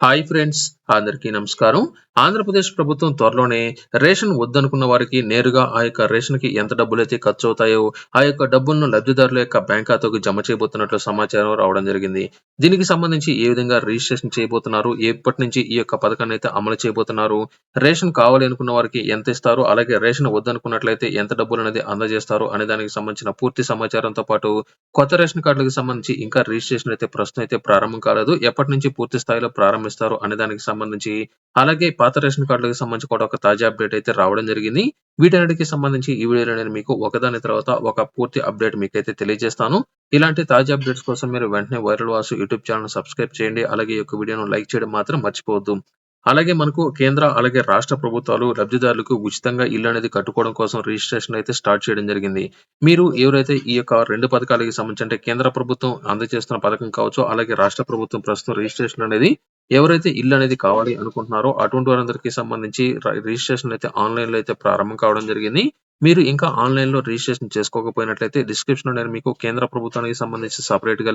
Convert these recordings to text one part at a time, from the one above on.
Hi friends అందరికీ నమస్కారం. ఆంధ్రప్రదేశ్ ప్రభుత్వం త్వరలోనే రేషన్ వద్దనుకున్న వారికి నేరుగా ఆ యొక్క రేషన్కి ఎంత డబ్బులు అయితే ఖర్చు అవుతాయో ఆ యొక్క డబ్బులను లబ్ధిదారుల యొక్క బ్యాంక్ ఖాతాకు జమ చేయబోతున్నట్లు సమాచారం రావడం జరిగింది. దీనికి సంబంధించి ఏ విధంగా రిజిస్ట్రేషన్ చేయబోతున్నారు ఎప్పటి నుంచి ఈ యొక్క పథకాన్ని అయితే అమలు చేయబోతున్నారు రేషన్ కావాలి అనుకున్న వారికి ఎంత ఇస్తారు అలాగే రేషన్ వద్దనుకున్నట్లయితే ఎంత డబ్బులు అనేది అందజేస్తారు అనే దానికి సంబంధించిన పూర్తి సమాచారంతో పాటు కొత్త రేషన్ కార్డులకు సంబంధించి ఇంకా రిజిస్ట్రేషన్ అయితే ప్రస్తుతం అయితే ప్రారంభం కాలేదు. ఎప్పటి నుంచి పూర్తి స్థాయిలో ప్రారంభిస్తారు అనే దానికి సంబంధించి. అలాగే పాత రేషన్ కార్డులకు సంబంధించి కూడా ఒక తాజా అప్డేట్ అయితే రావడం జరిగింది. వీటన్నిటికి సంబంధించి ఈ వీడియోలో నేను మీకు ఒకదాని తర్వాత ఒక పూర్తి అప్డేట్ మీకైతే తెలియజేస్తాను. ఇలాంటి తాజా అప్డేట్స్ కోసం మీరు వెంటనే viral Vasu YouTube channel subscribe చేయండి. అలాగే ఈ యొక్క వీడియోను లైక్ చేయడం మాత్రం మర్చిపోవద్దు. అలాగే మనకు కేంద్ర అలాగే రాష్ట్ర ప్రభుత్వాలు లబ్ధిదారులకు ఉచితంగా ఇల్లు అనేది కట్టుకోవడం కోసం రిజిస్ట్రేషన్ అయితే స్టార్ట్ చేయడం జరిగింది. మీరు ఎవరైతే ఈ యొక్క రెండు పథకాలకి సంబంధించి అంటే కేంద్ర ప్రభుత్వం అందజేస్తున్న పథకం కావచ్చు అలాగే రాష్ట్ర ప్రభుత్వం ప్రస్తుతం రిజిస్ట్రేషన్ అనేది ఎవరైతే ఇల్లు అనేది కావాలి అనుకుంటున్నారో అటువంటి వారందరికీ సంబంధించి రిజిస్ట్రేషన్ అయితే ఆన్లైన్లో అయితే ప్రారంభం కావడం జరిగింది. మీరు ఇంకా ఆన్లైన్లో రిజిస్ట్రేషన్ చేసుకోకపోయినట్లయితే డిస్క్రిప్షన్లో నేను మీకు కేంద్ర ప్రభుత్వానికి సంబంధించి సపరేట్గా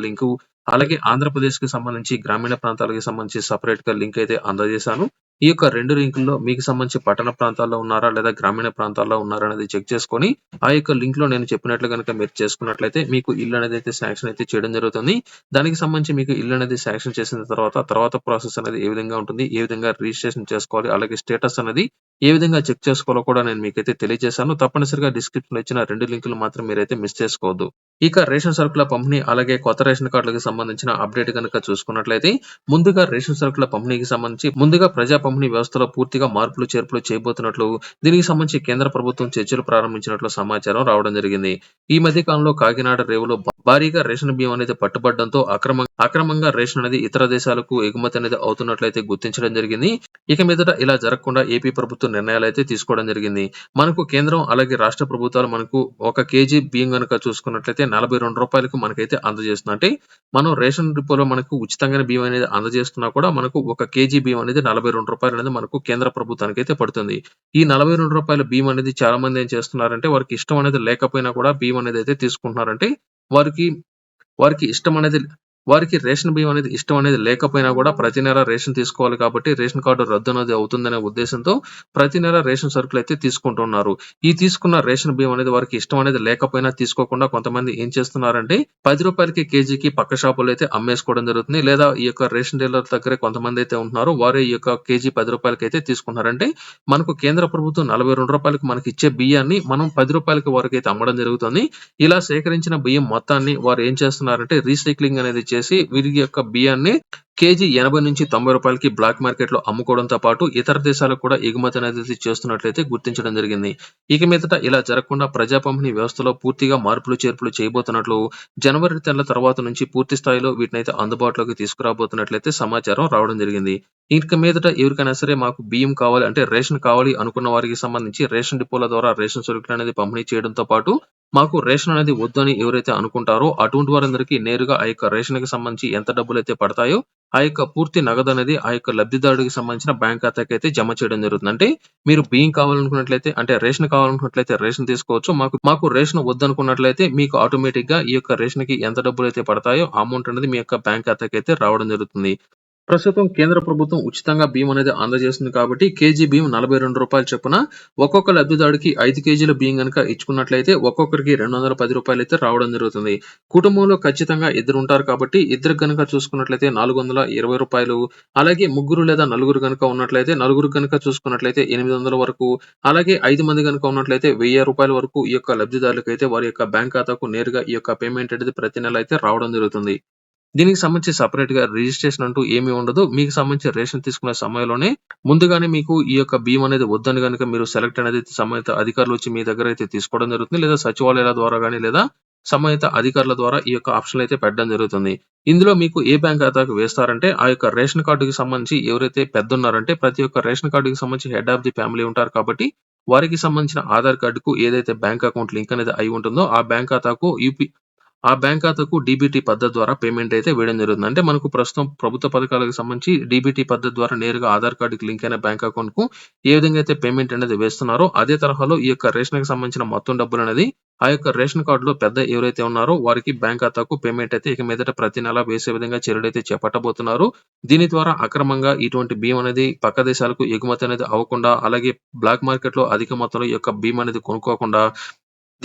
అలాగే ఆంధ్రప్రదేశ్కి సంబంధించి గ్రామీణ ప్రాంతాలకు సంబంధించి సపరేట్గా లింక్ అయితే అందజేశాను. ఈ యొక్క రెండు లింకుల్లో మీకు సంబంధించి పట్టణ ప్రాంతాల్లో ఉన్నారా లేదా గ్రామీణ ప్రాంతాల్లో ఉన్నారా అనేది చెక్ చేసుకొని ఆ యొక్క లింక్లో నేను చెప్పినట్లు కనుక మీరు చేసుకున్నట్లయితే మీకు ఇల్లు అనేది అయితే శాంక్షన్ అయితే చేయడం జరుగుతుంది. దానికి సంబంధించి మీకు ఇల్లు అనేది శాంక్షన్ చేసిన తర్వాత తర్వాత ప్రాసెస్ అనేది ఏ విధంగా ఉంటుంది ఏ విధంగా రిజిస్ట్రేషన్ చేసుకోవాలి అలాగే స్టేటస్ అనేది ఏ విధంగా చెక్ చేసుకోవాలో కూడా నేను మీకైతే తెలియజేశాను. తప్పనిసరిగా డిస్క్రిప్షన్ ఇచ్చిన రెండు లింకులు మాత్రం మీరైతే మిస్ చేసుకోవద్దు. ఇక రేషన్ సరుకుల పంపిణీ అలాగే కొత్త రేషన్ కార్డులకు సంబంధించిన అప్డేట్ కనుక చూసుకున్నట్లయితే ముందుగా రేషన్ సరుకుల పంపిణీకి సంబంధించి ముందుగా ప్రజా పంపిణీ వ్యవస్థలో పూర్తిగా మార్పులు చేర్పులు చేయబోతున్నట్లు దీనికి సంబంధించి కేంద్ర ప్రభుత్వం చర్చలు ప్రారంభించినట్లు సమాచారం రావడం జరిగింది. ఈ మధ్య కాలంలో కాకినాడ రేవులో భారీగా రేషన్ బియ్యం అనేది పట్టుబడడంతో అక్రమంగా అక్రమంగా రేషన్ అనేది ఇతర దేశాలకు ఎగుమతి అనేది అవుతున్నట్లయితే గుర్తించడం జరిగింది. ఇక మీదట ఇలా జరగకుండా ఏపీ ప్రభుత్వం నిర్ణయాలు అయితే తీసుకోవడం జరిగింది. మనకు కేంద్రం అలాగే రాష్ట్ర ప్రభుత్వాలు మనకు ఒక కేజీ బియ్యం కనుక చూసుకున్నట్లయితే నలభై రెండు రూపాయలకు మనకైతే అందజేస్తుంది అంటే మనం రేషన్ డిపోలో మనకు ఉచితంగానే బియ్యం అనేది అందజేస్తున్నా కూడా మనకు ఒక కేజీ బియ్యం అనేది నలభై రెండు రూపాయలు అనేది మనకు కేంద్ర ప్రభుత్వానికి అయితే పడుతుంది. ఈ నలభై రెండు రూపాయల బియ్యం అనేది చాలా మంది ఏం చేస్తున్నారంటే వారికి ఇష్టం అనేది లేకపోయినా కూడా బియ్యం అనేది అయితే తీసుకుంటున్నారంటే వారికి వారికి ఇష్టం అనేది వారికి రేషన్ బియ్యం అనేది ఇష్టం అనేది లేకపోయినా కూడా ప్రతి నెల రేషన్ తీసుకోవాలి కాబట్టి రేషన్ కార్డు రద్దు అనేది అవుతుందనే ఉద్దేశంతో ప్రతి నెల రేషన్ సరుకులు అయితే తీసుకుంటున్నారు. ఈ తీసుకున్న రేషన్ బియ్యం అనేది వారికి ఇష్టం అనేది లేకపోయినా తీసుకోకుండా కొంతమంది ఏం చేస్తున్నారంటే పది రూపాయలకి కేజీకి పక్క షాపులో అయితే అమ్మేసుకోవడం జరుగుతుంది. లేదా ఈ యొక్క రేషన్ డీలర్ దగ్గర కొంతమంది అయితే ఉంటున్నారు. వారు ఈ యొక్క కేజీ పది రూపాయలకి అయితే తీసుకున్నారంటే మనకు కేంద్ర ప్రభుత్వం నలభై రెండు రూపాయలకి మనకి ఇచ్చే బియ్యాన్ని మనం పది రూపాయలకి వారికి అయితే అమ్మడం జరుగుతుంది. ఇలా సేకరించిన బియ్యం మొత్తాన్ని వారు ఏం చేస్తున్నారంటే రీసైక్లింగ్ అనేది చేసి వీరి యొక్క బియ్యాన్ని కేజీ ఎనభై నుంచి తొంభై రూపాయలకి బ్లాక్ మార్కెట్లో అమ్ముకోవడంతో పాటు ఇతర దేశాలకు కూడా ఎగుమతి అనేది చేస్తున్నట్లయితే గుర్తించడం జరిగింది. ఇక మీదట ఇలా జరగకుండా ప్రజా పంపిణీ వ్యవస్థలో పూర్తిగా మార్పులు చేర్పులు చేయబోతున్నట్లు జనవరి నెల తర్వాత నుంచి పూర్తి స్థాయిలో వీటిని అయితే అందుబాటులోకి తీసుకురాబోతున్నట్లయితే సమాచారం రావడం జరిగింది. ఇక మీదట ఎవరికైనా సరే మాకు బియ్యం కావాలి అంటే రేషన్ కావాలి అనుకున్న వారికి సంబంధించి రేషన్ డిపోల ద్వారా రేషన్ సరుకులు అనేది పంపిణీ చేయడంతో పాటు మాకు రేషన్ అనేది వద్దని ఎవరైతే అనుకుంటారో అటువంటి వారందరికీ నేరుగా ఆ యొక్క రేషన్కి సంబంధించి ఎంత డబ్బులు అయితే పడతాయో ఆ యొక్క పూర్తి నగదు అనేది ఆ యొక్క లబ్ధిదారుడికి సంబంధించిన బ్యాంక్ ఖాతాకి అయితే జమ చేయడం జరుగుతుంది. అంటే మీరు బియ్యం కావాలనుకున్నట్లయితే అంటే రేషన్ కావాలనుకున్నట్లయితే రేషన్ తీసుకోవచ్చు. మాకు మాకు రేషన్ వద్దనుకున్నట్లయితే మీకు ఆటోమేటిక్గా ఈ యొక్క రేషన్కి ఎంత డబ్బులు అయితే పడతాయో అమౌంట్ అనేది మీ యొక్క బ్యాంక్ ఖాతాకి అయితే రావడం జరుగుతుంది. ప్రస్తుతం కేంద్ర ప్రభుత్వం ఉచితంగా బియ్యం అనేది అందజేస్తుంది కాబట్టి కేజీ బియ్యం నలభై రెండు రూపాయలు చొప్పున ఒక్కొక్క లబ్ధిదారుడికి ఐదు కేజీల బియ్యం కనుక ఇచ్చుకున్నట్లయితే ఒక్కొక్కరికి రెండు వందల పది రూపాయలు అయితే రావడం జరుగుతుంది. కుటుంబంలో ఖచ్చితంగా ఇద్దరు ఉంటారు కాబట్టి ఇద్దరు కనుక చూసుకున్నట్లయితే నాలుగు వందల ఇరవై రూపాయలు అలాగే ముగ్గురు లేదా నలుగురు కనుక ఉన్నట్లయితే నలుగురు కనుక చూసుకున్నట్లయితే ఎనిమిది వందల వరకు అలాగే ఐదు మంది కనుక ఉన్నట్లయితే వెయ్యి రూపాయల వరకు ఈ యొక్క లబ్ధిదారులకు అయితే వారి యొక్క బ్యాంక్ ఖాతాకు నేరుగా ఈ యొక్క పేమెంట్ అనేది ప్రతి నెల అయితే రావడం జరుగుతుంది. దీనికి సంబంధించి సపరేట్గా రిజిస్ట్రేషన్ అంటూ ఏమీ ఉండదు. మీకు సంబంధించి రేషన్ తీసుకునే సమయంలోనే ముందుగానే మీకు ఈ యొక్క భీమ్ అనేది వద్దని కనుక మీరు సెలెక్ట్ అనేది సంబంధిత అధికారులు వచ్చి మీ దగ్గర అయితే తీసుకోవడం జరుగుతుంది. లేదా సచివాలయాల ద్వారా కానీ లేదా సంబంధిత అధికారుల ద్వారా ఈ యొక్క ఆప్షన్ అయితే పెట్టడం జరుగుతుంది. ఇందులో మీకు ఏ బ్యాంక్ ఖాతాకు వేస్తారంటే ఆ యొక్క రేషన్ కార్డుకి సంబంధించి ఎవరైతే పెద్ద ఉన్నారంటే ప్రతి ఒక్క రేషన్ కార్డుకి సంబంధించి హెడ్ ఆఫ్ ది ఫ్యామిలీ ఉంటారు కాబట్టి వారికి సంబంధించిన ఆధార్ కార్డుకు ఏదైతే బ్యాంక్ అకౌంట్ లింక్ అనేది అయి ఉంటుందో ఆ బ్యాంక్ ఖాతాకు యూపీ ఆ బ్యాంక్ ఖాతాకు డీబీటీ పద్ధతి ద్వారా పేమెంట్ అయితే వేయడం జరుగుతుంది. అంటే మనకు ప్రస్తుతం ప్రభుత్వ పథకాలకు సంబంధించి డీబీటీ పద్ధతి ద్వారా నేరుగా ఆధార్ కార్డుకి లింక్ అయిన బ్యాంక్ అకౌంట్‌కు ఏ విధంగా అయితే పేమెంట్ అనేది వేస్తున్నారో అదే తరహాలో ఈ యొక్క రేషన్‌కి సంబంధించిన మొత్తం డబ్బులు అనేది ఆ యొక్క రేషన్ కార్డులో పెద్ద ఎవరైతే ఉన్నారో వారికి బ్యాంక్ ఖాతాకు పేమెంట్ అయితే ఇక మీదట ప్రతి నెల వేసే విధంగా చర్యలైతే చేపట్టబోతున్నారు. దీని ద్వారా అక్రమంగా ఇటువంటి బియ్యం అనేది పక్క దేశాలకు ఎగుమతి అనేది అవ్వకుండా అలాగే బ్లాక్ మార్కెట్‌లో అధిక మొత్తంలో ఈ యొక్క బియ్యం అనేది కొనుక్కోకుండా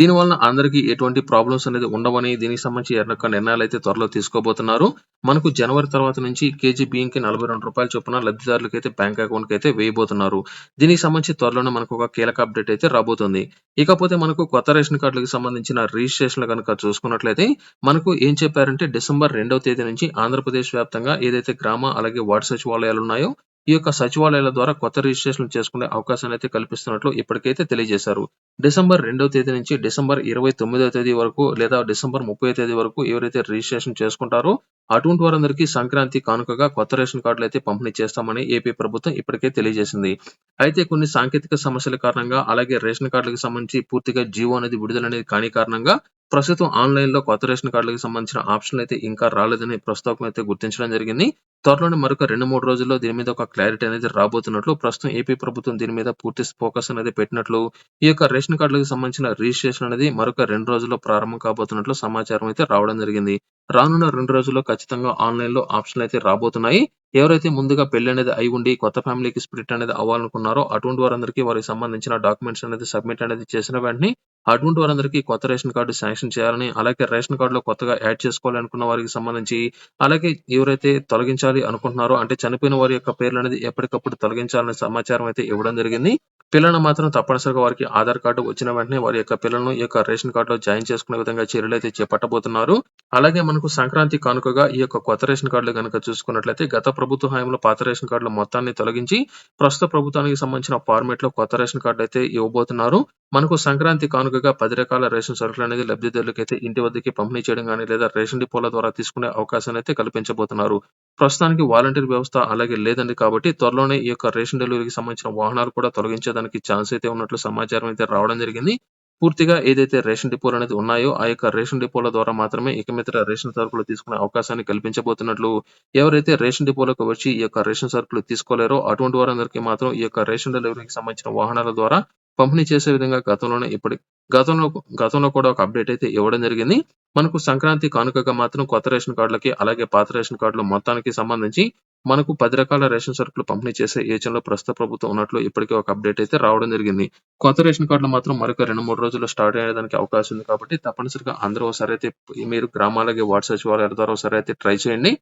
దీని వలన అందరికీ ఎటువంటి ప్రాబ్లమ్స్ అనేది ఉండవని దీనికి సంబంధించి యొక్క అయితే త్వరలో తీసుకోబోతున్నారు. మనకు జనవరి తర్వాత నుంచి కేజీ బియ్యంకి రూ. 42 చొప్పున లబ్ధిదారులకైతే బ్యాంక్ అకౌంట్‌కైతే వేయబోతున్నారు. దీనికి సంబంధించి త్వరలోనే మనకు ఒక కీలక అప్డేట్ అయితే రాబోతుంది. ఇకపోతే మనకు కొత్త రేషన్ కార్డులకు సంబంధించిన రిజిస్ట్రేషన్‌లు కనుక చూసుకున్నట్లయితే మనకు ఏం చెప్పారంటే డిసెంబర్ రెండవ తేదీ నుంచి ఆంధ్రప్రదేశ్ వ్యాప్తంగా ఏదైతే గ్రామ అలాగే వార్డు సచివాలయాలు ఉన్నాయో ఈ యొక్క సచివాలయాల ద్వారా కొత్త రిజిస్ట్రేషన్ చేసుకునే అవకాశాన్ని అయితే కల్పిస్తున్నట్లు ఇప్పటికైతే తెలియజేశారు. డిసెంబర్ రెండవ తేదీ నుంచి డిసెంబర్ 29వ తేదీ వరకు లేదా డిసెంబర్ 30వ తేదీ వరకు ఎవరైతే రిజిస్ట్రేషన్ చేసుకుంటారో అటువంటి వారందరికీ సంక్రాంతి కానుకగా కొత్త రేషన్ కార్డులైతే పంపిణీ చేస్తామని ఏపీ ప్రభుత్వం ఇప్పటికే తెలియజేసింది. అయితే కొన్ని సాంకేతిక సమస్యల కారణంగా అలాగే రేషన్ కార్డులకు సంబంధించి పూర్తిగా జీవో అనేది విడుదల అనేది కాని కారణంగా ప్రస్తుతం ఆన్లైన్లో కొత్త రేషన్ కార్డులకు సంబంధించిన ఆప్షన్‌లు అయితే ఇంకా రాలేదని ప్రస్తుతం అయితే గుర్తించడం జరిగింది. త్వరలోనే మరొక 2, 3 రోజుల్లో దీని మీద ఒక క్లారిటీ అనేది రాబోతున్నట్లు ప్రస్తుతం ఏపీ ప్రభుత్వం దీని మీద పూర్తి ఫోకస్ అనేది పెట్టినట్లు ఈ యొక్క రేషన్ కార్డులకు సంబంధించిన రిజిస్ట్రేషన్ అనేది మరొక రెండు రోజుల్లో ప్రారంభం కాబోతున్నట్లు సమాచారం అయితే రావడం జరిగింది. రానున్న రెండు రోజుల్లో ఖచ్చితంగా ఆన్‌లైన్‌లో ఆప్షన్‌లు అయితే రాబోతున్నాయి. ఎవరైతే ముందుగా పెళ్ళి అనేది అయి ఉండి కొత్త ఫ్యామిలీకి స్ప్లిట్ అనేది అవ్వాలనుకున్నారో అటువంటి వారందరికీ వారికి సంబంధించిన డాక్యుమెంట్స్ అనేది సబ్మిట్ అనేది చేసిన వెంటనే అటువంటి వారందరికీ కొత్త రేషన్ కార్డు శాంక్షన్ చేయాలని అలాగే రేషన్ కార్డులో కొత్తగా యాడ్ చేసుకోవాలనుకున్న వారికి సంబంధించి అలాగే ఎవరైతే తొలగించాలి అనుకుంటున్నారో అంటే చనిపోయిన వారి యొక్క పేర్లు అనేది ఎప్పటికప్పుడు తొలగించాలనే సమాచారం అయితే ఇవ్వడం జరిగింది. పిల్లలను మాత్రం తప్పనిసరిగా వారికి ఆధార్ కార్డు వచ్చిన వెంటనే వారి యొక్క పిల్లలను ఈ యొక్క రేషన్ కార్డులో జాయిన్ చేసుకునే విధంగా చర్యలు అయితే చేపట్టబోతున్నారు. అలాగే మనకు సంక్రాంతి కానుకగా ఈ యొక్క కొత్త రేషన్ కార్డులు గనుక చూసుకున్నట్లయితే గత ప్రభుత్వ హయాంలో పాత రేషన్ కార్డుల మొత్తాన్ని తొలగించి ప్రస్తుత ప్రభుత్వానికి సంబంధించిన ఫార్మాట్‌లో కొత్త రేషన్ కార్డు అయితే ఇవ్వబోతున్నారు. మనకు సంక్రాంతి కానుకగా పది రకాల రేషన్ సరుకులు అనేది లబ్ధిదారులకైతే ఇంటి వద్దకి పంపిణీ చేయడం కానీ లేదా రేషన్ డిపోల ద్వారా తీసుకునే అవకాశాన్ని అయితే కల్పించబోతున్నారు. ప్రస్తుతానికి వాలంటీర్ వ్యవస్థ అలాగే లేదండి కాబట్టి త్వరలోనే ఈ యొక్క రేషన్ డెలివరీకి సంబంధించిన వాహనాలు కూడా తొలగించేదానికి ఛాన్స్ అయితే ఉన్నట్లు సమాచారం అయితే రావడం జరిగింది. పూర్తిగా ఏదైతే రేషన్ డిపోలు అనేది ఉన్నాయో ఆ యొక్క రేషన్ డిపోల ద్వారా మాత్రమే ఇక మీద రేషన్ సరుకులు తీసుకునే అవకాశాన్ని కల్పించబోతున్నట్లు ఎవరైతే రేషన్ డిపోలకు వచ్చి ఈ యొక్క రేషన్ సరుకులు తీసుకోలేరో అటువంటి వారందరికీ మాత్రం ఈ యొక్క రేషన్ డెలివరీకి సంబంధించిన వాహనాల ద్వారా పంపిణీ చేసే విధంగా గతంలోనే ఇప్పటి గతంలో గతంలో కూడా ఒక అప్డేట్ అయితే ఇవ్వడం జరిగింది. మనకు సంక్రాంతి కానుకగా మాత్రం కొత్త రేషన్ కార్డులకి అలాగే పాత రేషన్ కార్డుల మొత్తానికి సంబంధించి మనకు పది రకాల రేషన్ సరుకులు పంపిణీ చేసే ఏజెంట్లో ప్రస్తుత ప్రభుత్వం ఉన్నట్లు ఇప్పటికే ఒక అప్డేట్ అయితే రావడం జరిగింది. కొత్త రేషన్ కార్డులు మాత్రం మరొక 2, 3 రోజుల్లో స్టార్ట్ అయ్యేదానికి అవకాశం ఉంది కాబట్టి తప్పనిసరిగా అందరూ ఒకసారి అయితే మీరు గ్రామాలకి అలాగే వార్డు సచివాలయాల ద్వారా ఒకసారి అయితే ట్రై చేయండి.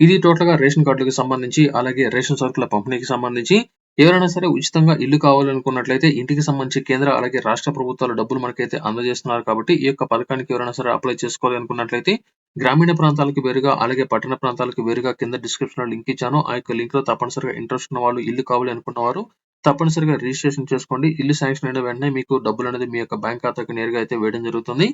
ఇది టోటల్‌గా రేషన్ కార్డులకు సంబంధించి అలాగే రేషన్ సరుకుల పంపిణీకి సంబంధించి ఎవరైనా సరే ఉచితంగా ఇల్లు కావాలనుకున్నట్లయితే ఇంటికి సంబంధించి కేంద్ర అలాగే రాష్ట్ర ప్రభుత్వాలు డబ్బులు మనకైతే అందజేస్తున్నారు కాబట్టి ఈ యొక్క పథకానికి ఎవరైనా సరే అప్లై చేసుకోవాలి అనుకున్నట్లయితే గ్రామీణ ప్రాంతాలకు వేరుగా అలాగే పట్టణ ప్రాంతాలకు వేరుగా కింద డిస్క్రిప్షన్‌లో లింక్ ఇచ్చాను. ఆ యొక్క లింక్లో తప్పనిసరిగా ఇంట్రెస్ట్ ఉన్న వాళ్ళు ఇల్లు కావాలి అనుకున్నవారు తప్పనిసరిగా రిజిస్ట్రేషన్ చేసుకోండి. ఇల్లు శాంక్షన్ అయిన వెంటనే మీకు డబ్బులు అనేది మీ యొక్క బ్యాంక్ ఖాతాకి నేరుగా అయితే వేయడం జరుగుతుంది.